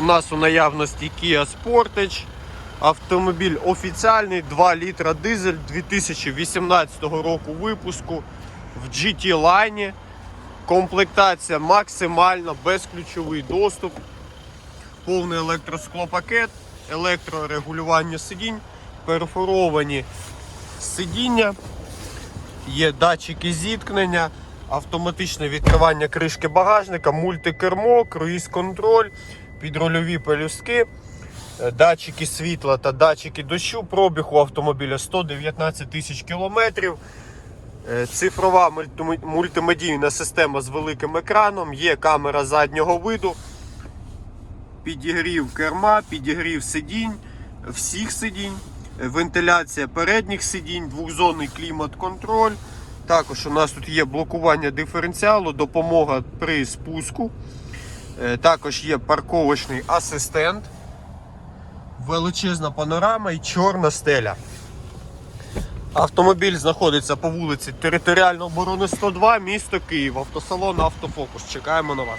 У нас у наявності Kia Sportage. Автомобіль офіціальний 2 літра дизель 2018 року випуску в GT Line. Комплектація максимальна, безключовий доступ, повний електросклопакет, електрорегулювання сидінь, перфоровані сидіння, є датчики зіткнення, автоматичне відкривання кришки багажника, мультикермо, круїз-контроль, підрульові пелюстки, е, датчики світла та датчики дощу. Пробіг у автомобіля 119 тисяч кілометрів. Е, Цифрова мультимедійна система з великим екраном, є камера заднього виду, підігрів керма, підігрів сидінь, всіх сидінь, вентиляція передніх сидінь, двохзонний клімат-контроль. Також у нас тут є блокування диференціалу, допомога при спуску. Е, Також є парковочний асистент, величезна панорама і чорна стеля. Автомобіль знаходиться по вулиці Територіальної оборони 102, місто Київ. Автосалон Автофокус. Чекаємо на вас.